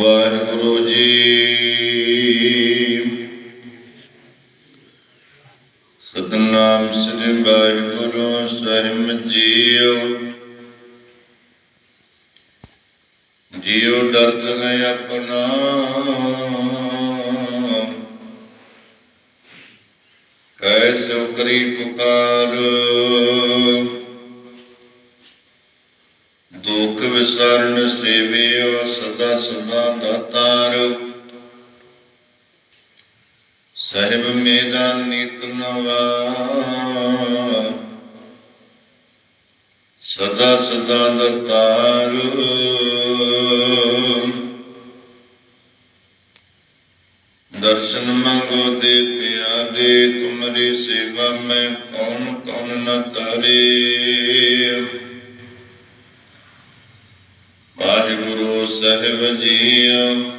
ਵਾਹਿਗੁਰੂ ਜੀ। ਸਤਨਾਮ ਸ੍ਰੀ ਵਾਹਿਗੁਰੂ ਸਾਹਿਬ ਜੀਓ। ਜੀਉ ਡਰਦ ਗਏ ਆਪਣਾ। ਕੈਸੋ ਕਰੀ ਪੁਕਾਰ। ਦੁਖ ਵਿਸਰਨ ਸੇਵਿਓ ਸਦਾ ਸਦਾ ਦਾਤਾਰ ਸਹਿਬ ਮੇਦਾ ਨਿਤ ਨਵਾ ਸਦਾ ਸਦਾ ਦਾਤਾਰ ਦਰਸ਼ਨ ਮੰਗੋ ਦੇ ਪਿਆਰੇ, ਤੁਮਰੀ ਸੇਵਾ ਮੈਂ ਕੌਣ ਕੌਣ ਨਾ ਤਾਰੇ ਵਾਹਿਗੁਰੂ ਸਾਹਿਬ ਜੀਓ।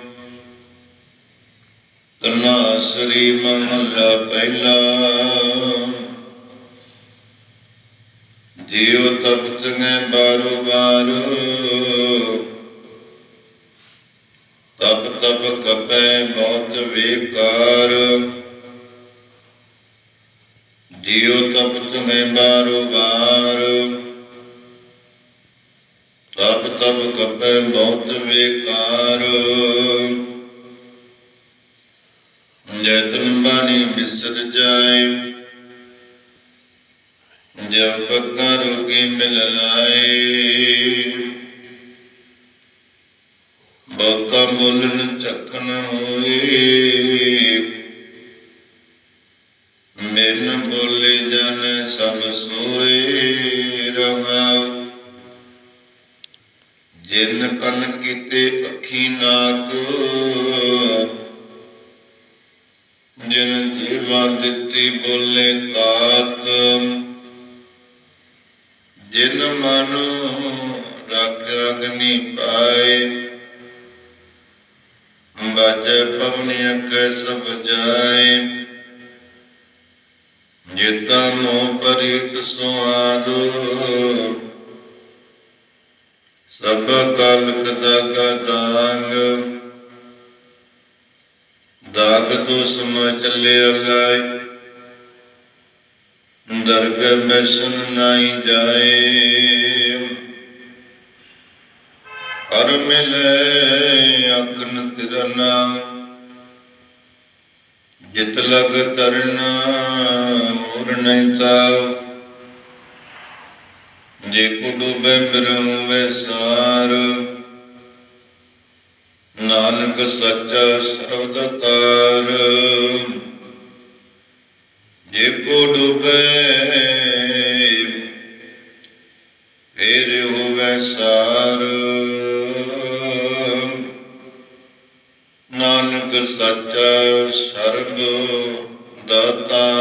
ਤਨਾ ਸ੍ਰੀ ਮਹਲਾ ਪਹਿਲਾ। ਜੀਉ ਤਪਤ ਗਏ ਬਾਰੋ ਬਾਰ। ਤਪ ਤਪ ਕਪੈ ਬਹੁਤ ਵੇਕਾਰ। ਜੀਉ ਤਪਤ ਗਏ ਬਾਰੋ ਬਾਰ। ਤਪ ਕਪੈ ਬਹੁਤ ਵੇਕਾਰ। ਜਤਨ ਬਾਣੀ ਬਿਸਰ ਜਾਏ, ਜਬ ਪੱਕਾ ਰੋਗੀ ਮਿਲ ਲਾਏ। ਬਾਕਾ ਬੋਲਣ ਚਖਨ ਹੋਏ। ਜਿਨ ਕੰਨ ਕੀਤੇ ਅੱਖੀ ਨਾਕ। ਜਿਨ ਜੀਵਾ ਦਿੱਤੀ ਬੋਲੇ ਕਾਤ ਜਿਨ ਮਨ ਰੱਖਿਆ ਅਗਨੀ ਪਾਏ। ਬਾਜੇ ਪਵਨੀ ਅਕੈ ਸਭ ਜਾਏ। ਜਿਤਾ ਮੋਹ ਪਰਿਤ ਸੁਆਦੋ। ਸਭ ਕਲਕ ਦਾਗਾ ਦਾਗ। ਦਾਗ ਤੋਂ ਸਮਝ ਚੱਲਿਆ ਗਾਏ ਦਰਗ ਮੈਂ ਨਾਈ ਜਾਏ। ਹਰ ਮਿਲੇ ਅਕਨ ਤੇਰਾ ਨਾਮ। ਜਿਤ ਲਗ ਤਰਨਾ ਮੂਰ ਨਹੀਂ ਤਾਉ ਜੇ ਕੋ ਡੂਬੇ ਬਿਰਮ ਵੈਸਾਰ ਨਾਨਕ ਸੱਚਾ ਸਰਬਦ ਤਾਰ ਜੇ ਕੋ ਡੂਬੇ ਫੇਰ ਹੋਵੇ ਸਾਰ। ਨਾਨਕ ਸੱਚਾ ਸਰਬ ਦਾਤਾਰ।